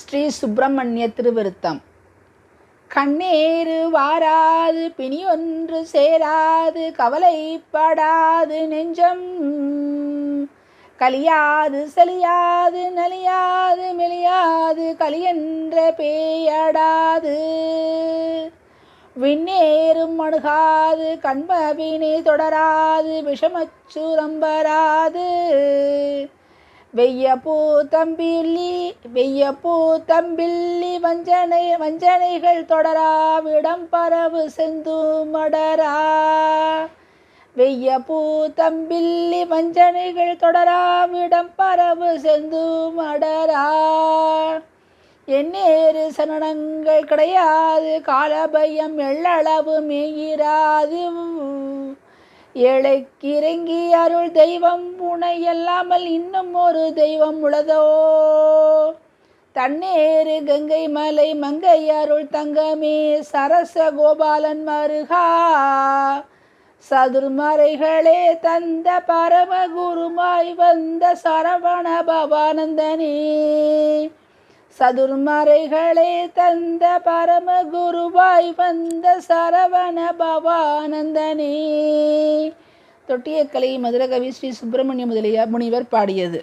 ஸ்ரீ சுப்பிரமணிய திருவிருத்தம். கண்ணேறு வாராது பிணி ஒன்று சேராது கவலைப்படாது நெஞ்சம். கலியாது செலியாது நலியாது மெலியாது கலியென்ற பேயடாது. விண்ணேறும் அணுகாது கண்பவினை தொடராது விஷமச்சுரம்பராது வெய்ய பூ தம்பில்லி வெய்ய பூ தம்பில்லி வஞ்சனை வஞ்சனைகள் தொடராவிடம் பரவு செந்து மடரா. வெய்ய பூ தம்பில்லி வஞ்சனைகள் தொடராவிடம் பரவு செந்து மடரா. எந்நேறு சனனங்கள் கிடையாது காலபயம் எள்ளளவு மேயிராது. ஏழைக்கிறங்கி அருள் தெய்வம் உனை அல்லாமல் இன்னும் ஒரு தெய்வம் உள்ளதோ? தன்னேறு கங்கை மலை மங்கை அருள் தங்கமே சரச கோபாலன் மருகா. சதுர்மறைகளே தந்த பரமகுருமாய் வந்த சரவண பவானந்தனே. சதுர்மறைகளே தந்த பரமகுருவாய் வந்த சரவண பவானந்தனே. தொட்டியக்கலை மதுரகவி ஸ்ரீ சுப்பிரமணிய முதலியார் முனிவர் பாடியது.